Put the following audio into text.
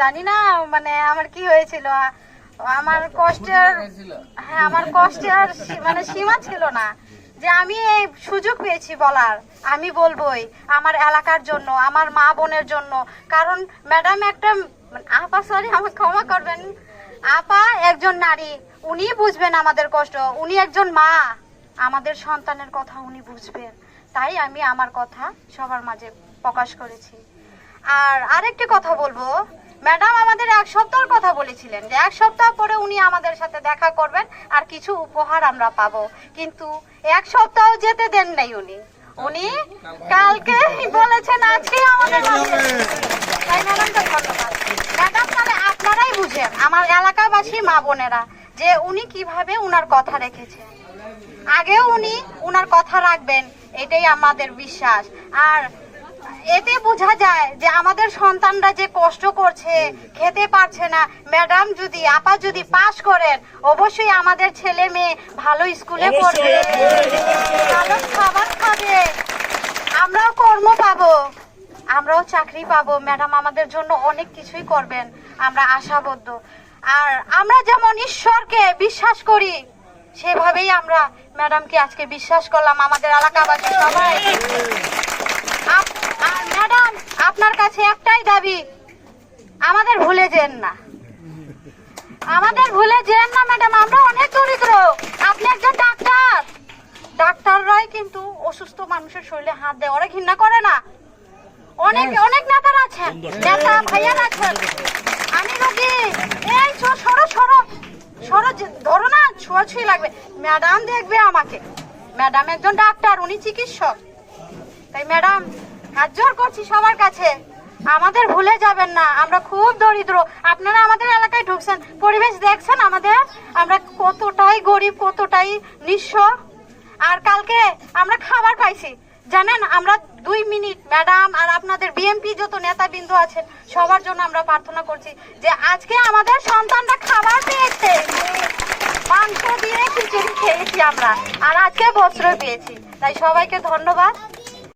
জানি না মানে আমার কি হয়েছিল? আমার কষ্টের হ্যাঁ আমার কষ্টের মানে সীমা ছিল না। যে আমি এই সুযোগ পেয়েছি বলার, আমি বলবোই আমার এলাকার জন্য, আমার মা বোনের জন্য। কারণ ম্যাডাম একটা আপা সরি আমাকে ক্ষমা করবেন। আপা একজন নারী, উনি বুঝবেন আমাদের কষ্ট। উনি একজন মা। আমাদের সন্তানের কথা উনি বুঝবেন। তাই আমি আমার কথা সবার মাঝে প্রকাশ করেছি। আর আরেকটি কথা বলব। ম্যাডাম আমাদের এক সপ্তাহের কথা বলেছিলেন যে এক সপ্তাহ পরে উনি আমাদের সাথে দেখা করবেন আর কিছু উপহার আমরা পাবো। কিন্তু এক সপ্তাহ যেতে দেন নাই উনি। উনি কালকে বলেছেন আজকে আমাদের তাই ম্যাডামকে ধন্যবাদ। ম্যাডাম তাহলে আপনারাই বুঝেন আমার এলাকাবাসী মা বোনেরা যে উনি কীভাবে উনার কথা রেখেছেন। আগেও উনি উনার কথা রাখবেন এটাই আমাদের বিশ্বাস। আর এতে বোঝা যায় যে আমাদের সন্তানরা যে কষ্ট করছে খেতে পারছে না। ম্যাডাম যদি আপা যদি পাশ করেন অবশ্যই আমাদের ছেলে মেয়ে ভালো স্কুলে পড়বে। ভালো খাবার খাবে। আমরাও কর্ম পাবো। আমরাও চাকরি পাবো। ম্যাডাম আমাদের জন্য অনেক কিছুই করবেন। আমরা আশাবদ্ধ। আর আমরা যেমন ঈশ্বরকে বিশ্বাস করি সেভাবেই আমরা ম্যাডামকে আজকে বিশ্বাস করলাম। আমাদের এলাকাবাসী সবাই। আর ম্যাডাম আপনার কাছে একটাই দাবি। আমাদের ভুলে যেন না। আমাদের ভুলে যেন না ম্যাডাম আমরা অনেক দরিদ্র। আপনি একজন ডাক্তার। ডাক্তাররাই কিন্তু অসুস্থ মানুষের শরীরে হাত দেয়। ওরা ঘৃণা করে না। অনেক অনেক নেতারা আছেন নেতা ভাইয়ার আছেন। আমি রোগী। এই সরো সরো। সরো ধরো না ছোঁয়াছুঁই লাগবে। ম্যাডাম দেখবে আমাকে। ম্যাডাম একজন ডাক্তার উনি চিকিৎসক। তাই ম্যাডাম, হাত জোর করছি সবার কাছে। আমাদের ভুলে যাবেন না, আমরা খুব দরিদ্র। আপনারা আমাদের এলাকায় ঢুকছেন, পরিবেশ দেখছেন আমাদের? আমরা কতটাই গরিব, কতটাই নিঃস্ব। আর কালকে আমরা খাবার পাইছি। জানেন, আমরা দুই মিনিট, ম্যাডাম আর আপনাদের বিএমপি যত নেতাবৃন্দ আছেন, সবার জন্য আমরা প্রার্থনা করছি যে আজকে আমাদের সন্তানরা খাবার পেয়েছে। মাংস দিয়ে খিচুড়ি খেয়েছি আমরা, আর আজকে বস্ত্র পেয়েছি। তাই সবাইকে ধন্যবাদ।